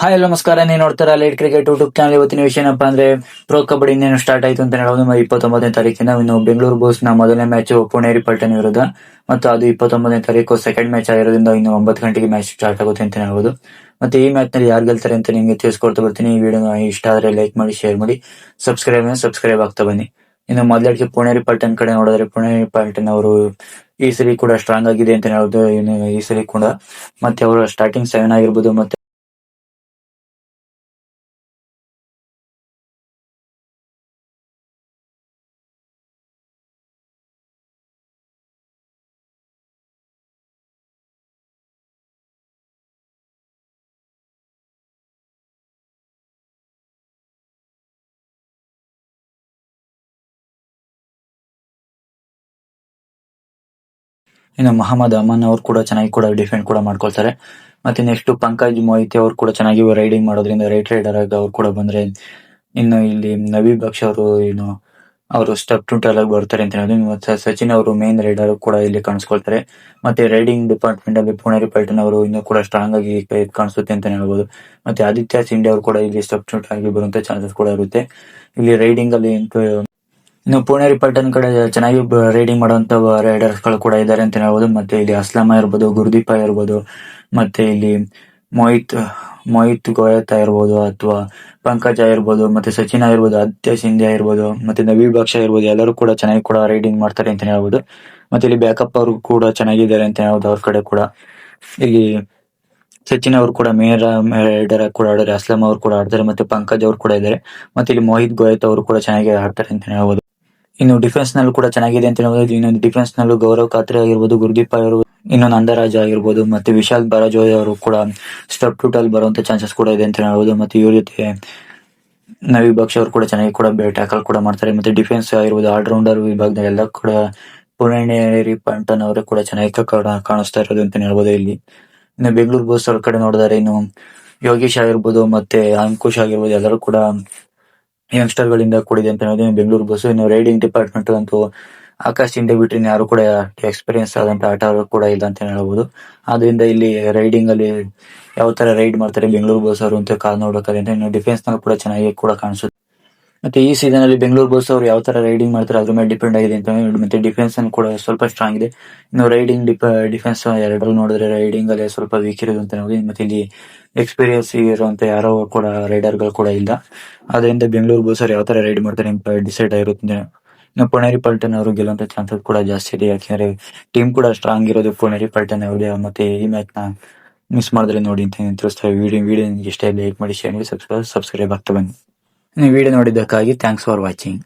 Hi ಎಲ್ಲ ನಮಸ್ಕಾರ. ನೀವು ನೋಡ್ತಾರ ಲೈಟ್ ಕ್ರಿಕೆಟ್ ಯೂಟ್ಯೂಬ್ ಚಾನಲ್ ಇವತ್ತಿನ ವಿಷಯ ಏನಪ್ಪಾ ಅಂದ್ರೆ ಪ್ರೋ ಕಬಡ್ಡಿ ಇನ್ನೇನು ಸ್ಟಾರ್ಟ್ ಆಯ್ತು ಅಂತ ಹೇಳೋದು ಇಪ್ಪತ್ತೊಂಬತ್ತನೇ ತಾರೀಕಿನ. ಇನ್ನು ಬೆಂಗಳೂರು ಬೋಸ್ನ ಮೊದಲನೇ ಮ್ಯಾಚ್ ಪುಣೇರಿ ಪಲ್ಟನ್ ವಿರುದ್ಧ. ಮತ್ತು ಅದು ಇಪ್ಪತ್ತೊಂಬತ್ತನೇ ತಾರೀಕು ಸೆಕೆಂಡ್ ಮ್ಯಾಚ್ ಆಗಿರೋದ್ರಿಂದ ಇನ್ನು ಒಂಬತ್ತು ಗಂಟೆಗೆ ಮ್ಯಾಚ್ ಸ್ಟಾರ್ಟ್ ಆಗುತ್ತೆ ಅಂತ ಹೇಳ್ಬೋದು. ಮತ್ತೆ ಈ ಮ್ಯಾಚ್ನಲ್ಲಿ ಯಾರು ಗೆಲ್ತಾರೆ ಅಂತ ನಿಮಗೆ ತಿಳಿಸ್ಕೊಡ್ತಾ ಬರ್ತೀನಿ. ಈ ವಿಡಿಯೋ ಇಷ್ಟ ಆದ್ರೆ ಲೈಕ್ ಮಾಡಿ ಶೇರ್ ಮಾಡಿ. ಸಬ್ಸ್ಕ್ರೈಬ್ ಸಬ್ಸ್ಕ್ರೈಬ್ ಆಗ್ತಾ ಬನ್ನಿ. ಇನ್ನು ಮೊದಲಿಗೆ ಪುಣೇರಿ ಪಲ್ಟನ್ ಕಡೆ ನೋಡಿದ್ರೆ ಪುಣೇರಿ ಪಲ್ಟನ್ ಅವರು ಈ ಸರಿ ಕೂಡ ಸ್ಟ್ರಾಂಗ್ ಆಗಿದೆ ಅಂತ ಹೇಳೋದು ಈ ಸರಿ ಕೂಡ. ಮತ್ತೆ ಅವರ ಸ್ಟಾರ್ಟಿಂಗ್ ಸೆವೆನ್ ಆಗಿರ್ಬೋದು, ಮತ್ತೆ ಇನ್ನು ಮಹಮ್ಮದ್ ಅಮನ್ ಅವ್ರು ಕೂಡ ಚೆನ್ನಾಗಿ ಕೂಡ ಡಿಫೆಂಡ್ ಕೂಡ ಮಾಡ್ಕೊಳ್ತಾರೆ. ಮತ್ತೆ ನೆಕ್ಸ್ಟ್ ಪಂಕಜ್ ಮೊಹಿತಿ ಅವ್ರು ಕೂಡ ಚೆನ್ನಾಗಿ ರೈಡಿಂಗ್ ಮಾಡೋದ್ರಿಂದ ರೈಟ್ ರೈಡರ್ ಆಗಿ ಅವ್ರು ಕೂಡ ಬಂದ್ರೆ ಇನ್ನು ಇಲ್ಲಿ ನವಿ ಬಕ್ಷ್ ಅವರು ಏನು, ಅವರು ಸ್ಟೆಪ್ ಟುಟಲ್ ಆಗಿ ಬರ್ತಾರೆ ಅಂತ ಹೇಳೋದು. ಮತ್ತೆ ಸಚಿನ್ ಅವರು ಮೇನ್ ರೈಡರ್ ಕೂಡ ಇಲ್ಲಿ ಕಾಣಿಸ್ಕೊಳ್ತಾರೆ. ಮತ್ತೆ ರೈಡಿಂಗ್ ಡಿಪಾರ್ಟ್ಮೆಂಟ್ ಅಲ್ಲಿ ಪುಣೇರಿ ಪಲ್ಟನ್ ಅವರು ಇನ್ನು ಕೂಡ ಸ್ಟ್ರಾಂಗ್ ಆಗಿ ಕಾಣಿಸುತ್ತೆ ಅಂತ ಹೇಳ್ಬೋದು. ಮತ್ತೆ ಆದಿತ್ಯ ಸಿಂಡೆ ಅವರು ಕೂಡ ಇಲ್ಲಿ ಸ್ಟೆಪ್ ಟು ಆಗಿ ಬರುವಂತ ಚಾನ್ಸಸ್ ಕೂಡ ಇರುತ್ತೆ. ಇಲ್ಲಿ ರೈಡಿಂಗ್ ಅಲ್ಲಿ ಇನ್ನು ಪುಣೆ ರಿಪಲ್ಟನ್ ಕಡೆ ಚೆನ್ನಾಗಿ ರೈಡಿಂಗ್ ಮಾಡುವಂತ ರೈಡರ್ಸ್ಗಳು ಕೂಡ ಇದ್ದಾರೆ ಅಂತ ಹೇಳ್ಬೋದು. ಮತ್ತೆ ಇಲ್ಲಿ ಅಸ್ಲಾಮ ಇರ್ಬೋದು, ಗುರುದೀಪ ಇರ್ಬೋದು, ಮತ್ತೆ ಇಲ್ಲಿ ಮೋಹಿತ್ ಮೋಹಿತ್ ಗೋಯತ್ ಇರ್ಬೋದು ಅಥವಾ ಪಂಕಜ್ ಇರ್ಬೋದು, ಮತ್ತೆ ಸಚಿನ್ ಆಗಿರ್ಬೋದು ಆದಿತ್ಯ ಸಿಂಧ್ಯಾ ಇರ್ಬೋದು, ಮತ್ತೆ ನವೀ ಬಕ್ಷ ಇರ್ಬೋದು, ಎಲ್ಲರೂ ಕೂಡ ಚೆನ್ನಾಗಿ ಕೂಡ ರೈಡಿಂಗ್ ಮಾಡ್ತಾರೆ ಅಂತ ಹೇಳ್ಬೋದು. ಮತ್ತೆ ಇಲ್ಲಿ ಬ್ಯಾಕಪ್ ಅವರು ಕೂಡ ಚೆನ್ನಾಗಿದ್ದಾರೆ ಅಂತ ಹೇಳ್ಬೋದು ಅವ್ರ ಕಡೆ ಕೂಡ. ಇಲ್ಲಿ ಸಚಿನ್ ಅವರು ಕೂಡ ಮೇಯರ್ ರೈಡರ್ ಕೂಡ ಆಡಿದ್ರೆ ಅಸ್ಲಂ ಅವರು ಕೂಡ ಆಡ್ತಾರೆ, ಮತ್ತೆ ಪಂಕಜ್ ಅವರು ಕೂಡ ಇದ್ದಾರೆ. ಮತ್ತೆ ಇಲ್ಲಿ ಮೋಹಿತ್ ಗೋಯತ್ ಅವರು ಕೂಡ ಚೆನ್ನಾಗಿ ಆಡ್ತಾರೆ ಅಂತ ಹೇಳ್ಬೋದು. ಇನ್ನು ಡಿಫೆನ್ಸ್ ನಲ್ಲೂ ಕೂಡ ಚೆನ್ನಾಗಿದೆ ಅಂತ ಹೇಳಬಹುದು ಇನ್ನೊಂದು ಡಿಫೆನ್ಸ್ ನಲ್ಲೂ ಗೌರವ್ ಖಾತ್ರಿ ಆಗಿರ್ಬೋದು, ಗುರುದೀಪ್ ಆಗಿರ್ಬೋದು ಇನ್ನು ನಂದರಾಜ್ ಆಗಿರ್ಬೋದು, ಮತ್ತೆ ವಿಶಾಲ್ ಬಾರಾಜೋಯ್ ಅವರು ಕೂಡ ಸ್ಟೆಪ್ ಟೂಟಲ್ ಬರುವಂತ ಚಾನ್ಸಸ್ ಕೂಡ ಇದೆ ಅಂತ ಹೇಳ್ಬೋದು. ಮತ್ತೆ ಇವ್ರ ಜೊತೆ ನವಿ ಬಕ್ಷ ಅವರು ಕೂಡ ಚೆನ್ನಾಗಿ ಕೂಡ ಟ್ಯಾಕಲ್ ಕೂಡ ಮಾಡ್ತಾರೆ. ಮತ್ತೆ ಡಿಫೆನ್ಸ್ ಆಗಿರ್ಬೋದು ಆಲ್ರೌಂಡರ್ ವಿಭಾಗದಲ್ಲಿ ಎಲ್ಲ ಕೂಡ ಪುಣೇರಿ ಪಂಟನ್ ಅವರು ಕೂಡ ಚೆನ್ನಾಗಿ ಕಾಣಿಸ್ತಾ ಇರೋದು ಅಂತ ಹೇಳ್ಬೋದು ಇಲ್ಲಿ. ಇನ್ನು ಬೆಂಗಳೂರು ಬೋಸ್ ಅವ್ರ ಕಡೆ ನೋಡಿದರೆ ಇನ್ನು ಯೋಗೇಶ್ ಆಗಿರ್ಬೋದು, ಮತ್ತೆ ಅಂಕುಶ್ ಆಗಿರ್ಬೋದು, ಎಲ್ಲರೂ ಕೂಡ ಯಂಗ್ಸ್ಟರ್ ಗಳಿಂದ ಕೂಡಿದೆ ಅಂತ ಹೇಳೋದು ಬೆಂಗಳೂರು ಬಸ್ ಇನ್ನು ರೈಡಿಂಗ್ ಡಿಪಾರ್ಟ್ಮೆಂಟ್ ಅಂತೂ ಆಕಾಶ್ ಹಿಂದೆ ಬಿಟ್ಟರೆ ಯಾರು ಕೂಡ ಎಕ್ಸ್ಪೀರಿಯನ್ಸ್ ಆದಂತ ಆಟ ಕೂಡ ಇಲ್ಲ ಅಂತ ಹೇಳ್ಬೋದು. ಆದ್ರಿಂದ ಇಲ್ಲಿ ರೈಡಿಂಗ್ ಅಲ್ಲಿ ಯಾವ ತರ ರೈಡ್ ಮಾಡ್ತಾರೆ ಬೆಂಗಳೂರು ಬಸ್ ಅವರು ಅಂತ ಕಾಲ್ ನೋಡಬೇಕಾದ್ರೆ ಇನ್ನು ಡಿಫೆನ್ಸ್ನಲ್ಲಿ ಕೂಡ ಚೆನ್ನಾಗಿ ಕೂಡ ಕಾಣಿಸುತ್ತೆ. ಮತ್ತೆ ಈ ಸೀಸನ್ ಅಲ್ಲಿ ಬೆಂಗಳೂರು ಬಸ್ ಅವರು ಯಾವ ತರ ರೈಡಿಂಗ್ ಮಾಡ್ತಾರೆ ಅದ್ರ ಮೇಲೆ ಡಿಪೆಂಡ್ ಆಗಿದೆ ಅಂತ ಮತ್ತೆ ಡಿಫೆನ್ಸ್ ಅನ್ನು ಕೂಡ ಸ್ವಲ್ಪ ಸ್ಟ್ರಾಂಗ್ ಇದೆ. ಇನ್ನು ರೈಡಿಂಗ್ ಡಿಫೆನ್ಸ್ ಎರಡರಲ್ಲಿ ನೋಡಿದ್ರೆ ರೈಡಿಂಗ್ ಅಲ್ಲಿ ಸ್ವಲ್ಪ ವೀಕ್ ಇರೋದು ಅಂತ ನೋಡಿ ಮತ್ತೆ ಇಲ್ಲಿ ಎಕ್ಸ್ಪೀರಿಯನ್ಸ್ ಇರುವಂತ ಯಾರೋ ಕೂಡ ರೈಡರ್ಗಳು ಕೂಡ ಇಲ್ಲ. ಅದರಿಂದ ಬೆಂಗಳೂರು ಬಸ್ ಅವ್ರು ಯಾವ ತರ ರೈಡ್ ಮಾಡ್ತಾರೆ ಅಂತ ಡಿಸೈಡ್ ಆಗಿರುತ್ತೆ ಇನ್ನು ಪುಣೇರಿ ಪಲ್ಟನ್ ಅವರು ಗೆಲ್ಲುವಂತ ಚಾನ್ಸಸ್ ಕೂಡ ಜಾಸ್ತಿ ಇದೆ. ಯಾಕೆಂದ್ರೆ ಟೀಮ್ ಕೂಡ ಸ್ಟ್ರಾಂಗ್ ಇರೋದು ಪುಣೇರಿ ಪಲ್ಟನ್ ಅವ್ರಿಗೆ ಮತ್ತೆ ಈ ಮ್ಯಾಚ್ನ ಮಿಸ್ ಮಾಡಿದ್ರೆ ನೋಡಿ ಅಂತ ತಿಳಿಸ್ತಾರೆ ವಿಡಿಯೋ ವಿಡಿಯೋ ಇಷ್ಟ ಲೈಕ್ ಮಾಡಿ ಶೇರ್ ಮಾಡಿ ಸಬ್ಸ್ಕ್ರೈಬ್ ಆಗ್ತಾ ಬನ್ನಿ. ವಿಡಿಯೋ ನೋಡಿದ್ದಕ್ಕಾಗಿ ಥ್ಯಾಂಕ್ಸ್ ಫಾರ್ ವಾಚಿಂಗ್